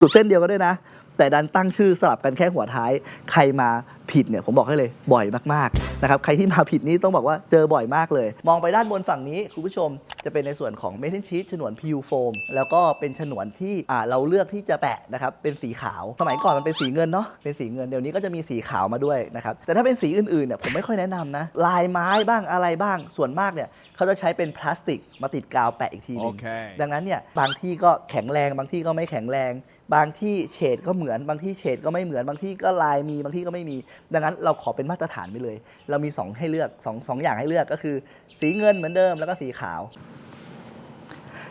จุดเส้นเดียวกันด้วยนะ แต่ดันตั้งชื่อสลับกันแค่หัวท้าย ใครมาผิดเนี่ยผมบอกให้เลยบ่อยมากๆนะครับใครที่มาผิดนี้ต้องบอกว่าเจอบ่อยมากเลย มองไปด้านบนฝั่งนี้คุณผู้ชมจะเป็นในส่วนของเมทัลชีตฉนวน PU foam แล้วก็เป็นฉนวนที่อ่าเราเลือกที่จะแปะนะครับเป็นสีขาว สมัยก่อนมันเป็นสีเงินเนาะเป็นสีเงินเดี๋ยวนี้ก็จะมีสีขาวมาด้วยนะครับแต่ถ้าเป็นสีอื่นๆเนี่ยผมไม่ค่อยแนะนำนะลายไม้บ้างอะไรบ้างส่วนมากเนี่ยเขาจะใช้เป็นพลาสติกมาติดกาวแปะอีกทีหนึง Okay. ดังนั้นเนี่ยบางที่ก็แข็งแรงบางที่ก็ไม่แข็งแรง บางที่เฉดก็เหมือนบางที่เฉดก็ไม่เหมือนบางที่ก็ลายมีบางที่ก็ไม่มี ดังนั้นเราขอเป็นมาตรฐานไปเลย เรามี 2 ให้เลือก2องสองอย่างให้เลือกก็คือ สีเงินเหมือนเดิมแล้วก็สีขาว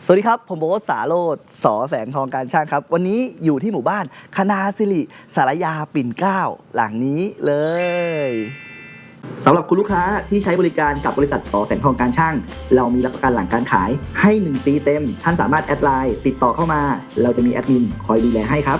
สวัสดีครับ ผมโบ๊ทสาโรดสอแสงทองการช่างครับ วันนี้อยู่ที่หมู่บ้านคณาสิริสารยาปิ่นเกล้าหลังนี้เลยสำหรับคุณลูกค้าที่ใช้บริการกับบริษัทสอแสงทองการช่าง เรามีรับประกันหลังการขายให้ 1 ปีเต็ม ท่านสามารถแอดไลน์ติดต่อเข้ามา เราจะมีแอดมินคอยดูแลให้ครับ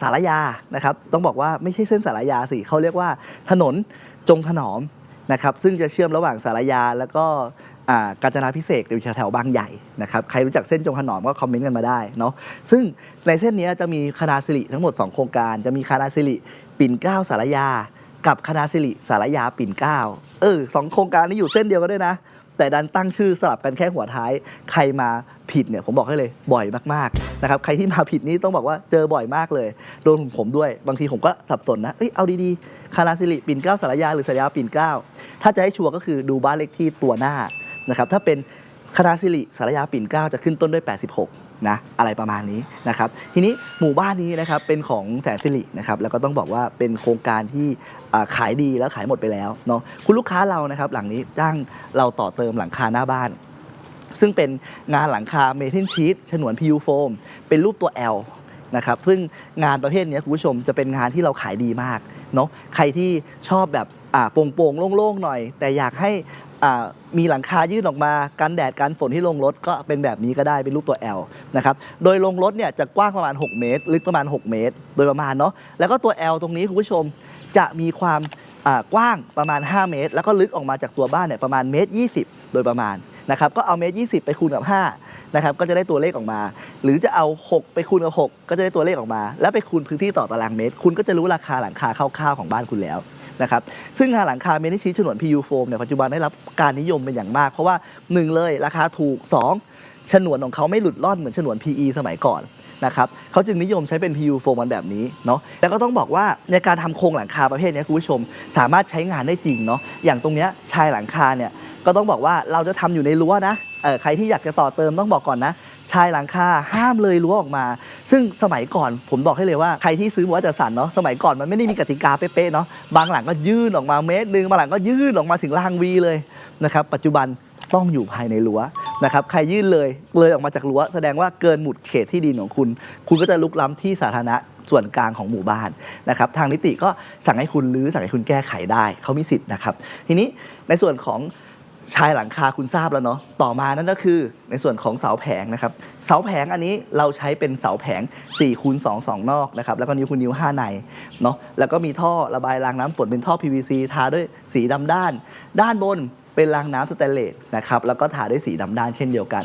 สารยานะครับต้องบอกว่าไม่ใช่เส้นสารยาสิเขาเรียกว่าถนนจงถนอมนะครับซึ่งจะเชื่อมระหว่างสารยาแล้วก็กาญจนาพิเศษอยู่แถวๆบางใหญ่นะครับใครรู้จักเส้นจงถนอมก็คอมเมนต์กันมาได้เนาะซึ่งในเส้นนี้จะมีคณาสิริทั้งหมด 2 โครงการ จะมีคณาสิริปิ่นเกล้าสารยา กับคณะสิริสารยาปิ่นเกล้าเออสองโครงการนี้อยู่เส้นเดียวกันด้วยนะ แต่ดันตั้งชื่อสลับกันแค่หัวท้ายใครมา ผิดเนี่ยผมบอกให้เลยบ่อยมากๆนะครับใครที่มาผิดนี่ต้องบอกว่าเจอบ่อยมากเลยโดนผมด้วย บางทีผมก็สับสนนะเอ้ยเอาดีๆคณะสิริปิ่นเกล้าสารยาหรือสารยาปิ่นเกล้าถ้าจะให้ชัวร์ก็คือดูบ้านเลขที่ตัวหน้านะครับถ้าเป็นคณะสิริสารยาปิ่นเก้าจะขึ้นต้นด้วย 86 นะ อะไรประมาณนี้นะครับ ทีนี้หมู่บ้านนี้นะครับเป็นของแสนสิรินะครับ แล้วก็ต้องบอกว่าเป็นโครงการที่ขายดีแล้วขายหมดไปแล้วเนาะ คุณลูกค้าเรานะครับ หลังนี้จ้างเราต่อเติมหลังคาหน้าบ้าน ซึ่งเป็นงานหลังคาเมทิลชีตฉนวน PU foam เป็นรูปตัว L นะครับซึ่งงานประเภทนี้คุณผู้ชมจะเป็นงานที่เราขายดีมากเนาะใครที่ชอบแบบอ่าโปร่งๆโล่งๆหน่อย แต่อยากให้มีหลังคายื่นออกมากันแดดกันฝนที่ลงรถก็เป็นแบบนี้ก็ได้เป็นรูปตัว L นะครับโดยลงรถเนี่ยจะกว้างประมาณ 6 เมตร ลึกประมาณ 6 เมตร โดยประมาณเนาะแล้วก็ตัว L ตรงนี้คุณผู้ชมจะมีความกว้างประมาณ 5 เมตร แล้วก็ลึกออกมาจากตัวบ้านเนี่ยประมาณเมตร 20 โดยประมาณ นะครับก็เอาเมตร20ไปคูณกับ5นะครับก็จะได้ตัวเลขออกมา หรือจะเอา 6 ไปคูณกับ 6 ก็จะได้ตัวเลขออกมา แล้วไปคูณพื้นที่ต่อตารางเมตร คุณก็จะรู้ราคาหลังคาคร่าวๆของบ้านคุณแล้วนะครับซึ่งงานหลังคาเมนิชีฉนวน PU foam เนี่ยปัจจุบันได้รับการนิยมเป็นอย่างมาก เพราะว่า 1 เลยราคาถูก 2 ฉนวนของเขาไม่หลุดล่อนเหมือนฉนวน PE สมัยก่อนนะครับเขาจึงนิยมใช้เป็น PU foam มันแบบนี้เนาะแล้วก็ต้องบอกว่าในการทำโครงหลังคาประเภทนี้คุณผู้ชม สามารถใช้งานได้จริงเนาะอย่างตรงเนี้ยชายหลังคาเนี่ย ก็ต้องบอกว่าเราจะทำอยู่ในรั้วนะเออใครที่อยากจะต่อเติมต้องบอกก่อนนะ ชายหลังคาห้ามเลยรั้วออกมา ซึ่งสมัยก่อนผมบอกให้เลยว่าใครที่ซื้อรั้วจัดสรรเนาะสมัยก่อนมันไม่ได้มีกติกาเป๊ะๆเนาะบางหลังก็ยื่นออกมาเมตรหนึ่งบางหลังก็ยื่นออกมาถึงรางวีเลยนะครับปัจจุบันต้องอยู่ภายในรั้วนะครับใครยื่นเลยเลยออกมาจากรั้วแสดงว่าเกินหมุดเขตที่ดินของคุณ คุณก็จะลุกล้ำที่สาธารณะส่วนกลางของหมู่บ้านนะครับทางนิติก็สั่งให้คุณรื้อสั่งให้คุณแก้ไขได้เขามีสิทธิ์นะครับ ทีนี้ในส่วนของ ชายหลังคาคุณทราบแล้วเนาะต่อมานั่นก็คือในส่วนของเสาแผงนะครับ เสาแผงอันนี้เราใช้เป็นเสาแผง4คูณ2 2 นอกนะครับแล้วก็นิ้วคูณนิ้ว 5 ในเนาะแล้วก็มีท่อระบายรางน้ำฝนเป็นท่อ PVC ทาด้วยสีดำด้าน ด้านบนเป็นรางน้ำสแตนเลสนะครับแล้วก็ทาด้วยสีดำด้านเช่นเดียวกัน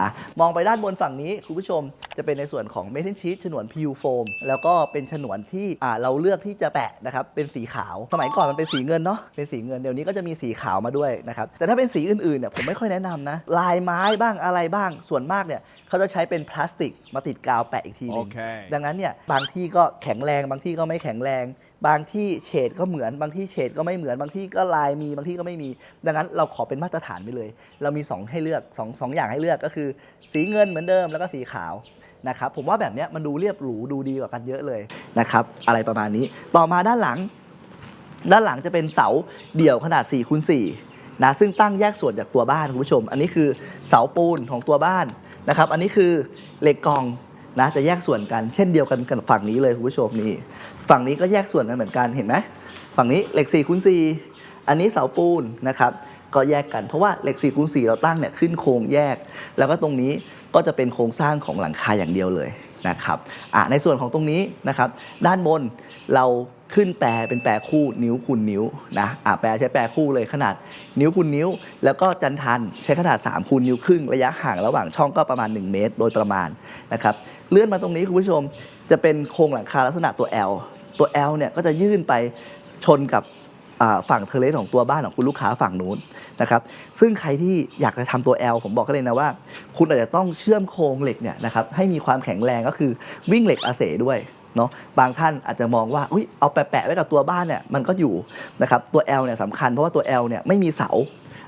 นะมองไปด้านบนฝั่งนี้คุณผู้ชมจะเป็นในส่วนของเมทัลชีตฉนวน PU foam แล้วก็เป็นฉนวนที่อ่าเราเลือกที่จะแปะนะครับเป็นสีขาว สมัยก่อนมันเป็นสีเงินเนาะเป็นสีเงินเดี๋ยวนี้ก็จะมีสีขาวมาด้วยนะครับแต่ถ้าเป็นสีอื่นๆเนี่ยผมไม่ค่อยแนะนำนะลายไม้บ้างอะไรบ้างส่วนมากเนี่ยเขาจะใช้เป็นพลาสติกมาติดกาวแปะอีกทีหนึง Okay. ดังนั้นเนี่ยบางที่ก็แข็งแรงบางที่ก็ไม่แข็งแรง บางที่เฉดก็เหมือนบางที่เฉดก็ไม่เหมือนบางที่ก็ลายมีบางที่ก็ไม่มี ดังนั้นเราขอเป็นมาตรฐานไปเลย เรามี 2 ให้เลือก2งอย่างให้เลือกก็คือสีเงินเหมือนเดิมแล้วก็สีขาวนะครับผมว่าแบบนี้มันดูเรียบหรูดูดีกว่ากันเยอะเลยนะครับอะไรประมาณนี้ต่อมาด้านหลัง ด้านหลังจะเป็นเสาเดี่ยวขนาด4คูณ4นะซึ่งตั้งแยกส่วนจากตัวบ้านคุณผู้ชม อันนี้คือเสาปูนของตัวบ้านนะครับ อันนี้คือเหล็กกองนะจะแยกส่วนกันเช่นเดียวกันกับฝั่งนี้เลยคุณผู้ชมนี่ฝั่งนี้ก็แยกส่วนกันเหมือนกันเห็นไหมฝั่งนี้เหล็ก4คูณ4อันนี้เสาปูนนะครับ ก็แยกกันเพราะว่าเหล็ก4คูณ4เราตั้งเนี่ยขึ้นโครงแยก แล้วก็ตรงนี้ก็จะเป็นโครงสร้างของหลังคาอย่างเดียวเลยนะครับอะในส่วนของตรงนี้นะครับ ด้านบนเราขึ้นแปรเป็นแปรคู่นิ้วคูณนิ้วนะอะแปรใช้แปรคู่เลยขนาดนิ้วคูณนิ้ว แล้วก็จันทันใช้ขนาด3คูณนิ้วครึ่งระยะห่างระหว่างช่องก็ประมาณ 1 เมตร โดยประมาณนะครับเลื่อนมาตรงนี้คุณผู้ชมจะเป็นโครงหลังคาลักษณะตัว L ตัว L เนี่ยก็จะยื่นไปชนกับ ฝั่งเทเลสของตัวบ้านของคุณลูกค้าฝั่งนู้นนะครับซึ่งใครที่อยากจะทำตัว L ผมบอกกันเลยนะว่า คุณอาจจะต้องเชื่อมโครงเหล็กเนี่ยนะครับให้มีความแข็งแรงก็คือวิ่งเหล็กอาเสด้วยเนาะบางท่านอาจจะมองว่าอุ้ยเอาแปะๆไว้กับตัวบ้านเนี่ยมันก็อยู่นะครับตัว L เนี่ยสำคัญเพราะว่าตัว L เนี่ยไม่มีเสา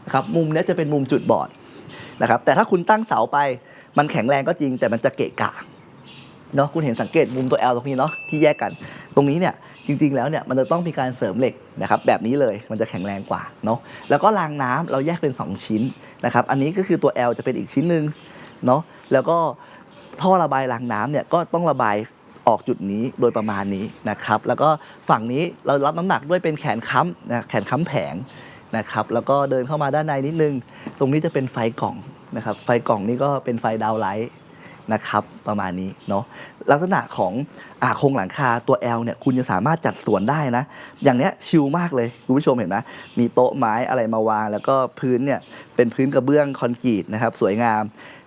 นะครับมุมนี้จะเป็นมุมจุดบอดนะครับแต่ถ้าคุณตั้งเสาไปมันแข็งแรงก็จริงแต่มันจะเกะกะเนาะคุณเห็นสังเกตมุมตัว L ตรงนี้เนาะที่แยกกัน ตรงนี้เนี่ยจริงๆแล้วเนี่ยมันจะต้องมีการเสริมเหล็กนะครับแบบนี้เลยมันจะแข็งแรงกว่าเนาะแล้วก็รางน้ำเราแยกเป็น 2 ชิ้นนะครับอันนี้ก็คือตัว L จะเป็นอีกชิ้นหนึ่งเนาะแล้วก็ท่อระบายรางน้ำเนี่ยก็ต้องระบายออกจุดนี้โดยประมาณนี้นะครับ แล้วก็ฝั่งนี้เรารับน้ำหนักด้วยเป็นแขนค้ำนะแขนค้ำแผงนะครับแล้วก็เดินเข้ามาด้านในนิดนึง ตรงนี้จะเป็นไฟกล่องนะครับไฟกล่องนี่ก็เป็นไฟดาวไลท์ นะครับประมาณนี้เนาะลักษณะของอาโครงหลังคาตัว L เนี่ยคุณจะสามารถจัดสวนได้นะ อย่างเนี้ยชิลมากเลยคุณผู้ชมเห็นไหมมีโต๊ะไม้อะไรมาวาง แล้วก็พื้นเนี่ยเป็นพื้นกระเบื้องคอนกรีตนะครับสวยงาม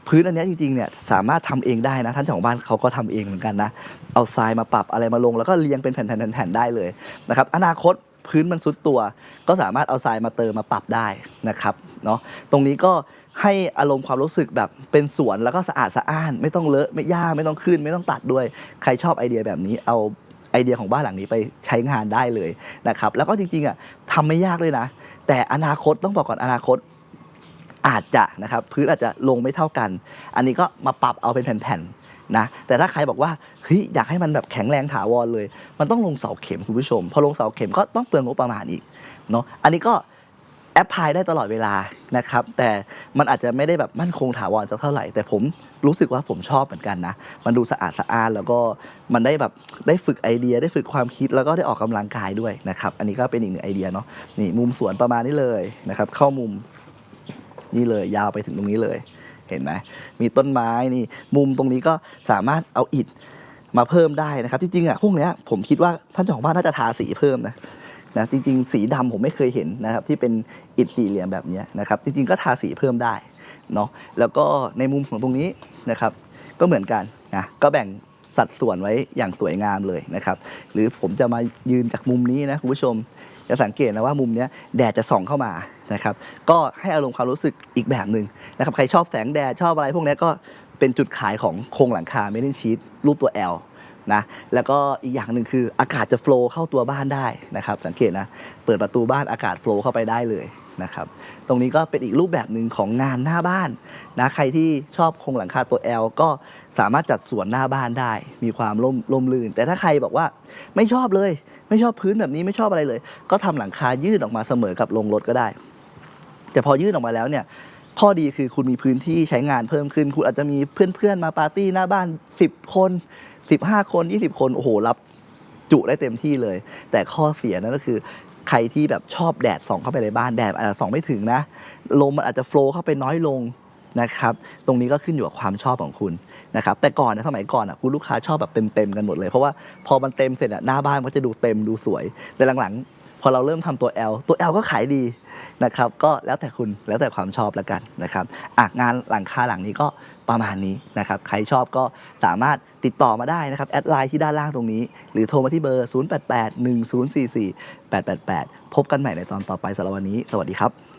พื้นอันนี้จริงๆเนี่ยสามารถทำเองได้นะท่านเจ้าของบ้านเขาก็ทำเองเหมือนกันนะ เอาทรายมาปรับอะไรมาลง แล้วก็เรียงเป็นแผ่นๆๆๆได้เลยนะครับอนาคตพื้นมันซุดตัว ก็สามารถเอาทรายมาเติมมาปรับได้นะครับเนาะตรงนี้ก็ ให้อารมณ์ความรู้สึกแบบเป็นสวนแล้วก็สะอาดสะอ้าน ไม่ต้องเลอะไม่ยากไม่ต้องขึ้น ไม่ต้องตัดด้วย ใครชอบไอเดียแบบนี้เอาไอเดียของบ้านหลังนี้ไปใช้งานได้เลยนะครับ แล้วก็จริงๆอะทำไม่ยากเลยนะ แต่อนาคตต้องบอกก่อนอนาคตอาจจะนะครับพื้นอาจจะลงไม่เท่ากัน อันนี้ก็มาปรับเอาเป็นแผ่นๆนะแต่ถ้าใครบอกว่าเฮ้ยอยากให้มันแบบแข็งแรงถาวรเลย มันต้องลงเสาเข็มคุณผู้ชม พอลงเสาเข็มก็ต้องเปลืองงบประมาณอีกเนาะอันนี้ก็ แอปพลายได้ตลอดเวลานะครับ แต่มันอาจจะไม่ได้แบบมั่นคงถาวรสักเท่าไหร่ แต่ผมรู้สึกว่าผมชอบเหมือนกันนะ มันดูสะอาดสะอ้านแล้วก็มันได้แบบได้ฝึกไอเดีย ได้ฝึกความคิดแล้วก็ได้ออกกำลังกายด้วยนะครับ อันนี้ก็เป็นอีกหนึ่งไอเดียเนาะนี่มุมสวนประมาณนี้เลยนะครับ เข้ามุมนี่เลยยาวไปถึงตรงนี้เลยเห็นไหมมีต้นไม้นี่มุมตรงนี้ก็สามารถเอาอิฐมาเพิ่มได้นะครับจริงๆอะพวกเนี้ยผมคิดว่าท่านเจ้าของบ้านน่าจะทาสีเพิ่มนะ นะจริง ๆ สีดำผมไม่เคยเห็นนะครับที่เป็นอิฐสี่เหลี่ยมแบบนี้นะครับจริง ๆ ก็ทาสีเพิ่มได้เนาะแล้วก็ในมุมของตรงนี้นะครับ ก็เหมือนกันนะก็แบ่งสัดส่วนไว้อย่างสวยงามเลยนะครับ หรือผมจะมายืนจากมุมนี้นะคุณผู้ชมจะสังเกตนะว่ามุมนี้แดดจะส่องเข้ามานะครับ ก็ให้อารมณ์ความรู้สึกอีกแบบหนึ่งนะครับใครชอบแสงแดดชอบอะไรพวกนี้ก็เป็นจุดขายของโครงหลังคาเมดินชีตรูปตัว L นะแล้วก็อีกอย่างหนึ่งคืออากาศจะโฟล์เข้าตัวบ้านได้นะครับสังเกตนะเปิดประตูบ้านอากาศโฟล์เข้าไปได้เลยนะครับตรงนี้ก็เป็นอีกรูปแบบหนึ่งของงานหน้าบ้านนะใครที่ชอบคงหลังคาตัว L ก็สามารถจัดสวนหน้าบ้านได้ มีความร่มร่มรื่น แต่ถ้าใครบอกว่าไม่ชอบเลย ไม่ชอบพื้นแบบนี้ไม่ชอบอะไรเลย ก็ทำหลังคายื่นออกมาเสมอกับโรงรถก็ได้ แต่พอยื่นออกมาแล้วเนี่ย ข้อดีคือคุณมีพื้นที่ใช้งานเพิ่มขึ้น คุณอาจจะมีเพื่อนๆมาปาร์ตี้หน้าบ้าน 10 คน 15 คน 20 คนโอ้โหรับจุได้เต็มที่เลย แต่ข้อเสียนั่นก็คือ ใครที่แบบชอบแดดส่องเข้าไปในบ้านแดดอาจจะส่องไม่ถึงนะลมมันอาจจะโฟล์เข้าไปน้อยลงนะครับตรงนี้ก็ขึ้นอยู่กับความชอบของคุณนะครับแต่ก่อนนะสมัยก่อนอะคุณลูกค้าชอบแบบเต็มๆกันหมดเลย เพราะว่าพอมันเต็มเสร็จอะหน้าบ้านมันก็จะดูเต็มดูสวยแต่หลังๆ อเราเริ่มทำตัว L ตัว L ก็ขายดีนะครับก็แล้วแต่คุณแล้วแต่ความชอบแล้วกันนะครับอะงานหลังคาหลังนี้ก็ประมาณนี้นะครับใครชอบก็สามารถติดต่อมาได้นะครับ แอดไลน์ที่ด้านล่างตรงนี้ หรือโทรมาที่เบอร์ 0881044888 พบกันใหม่ในตอนต่อไปสำหรับวันนี้ สวัสดีครับ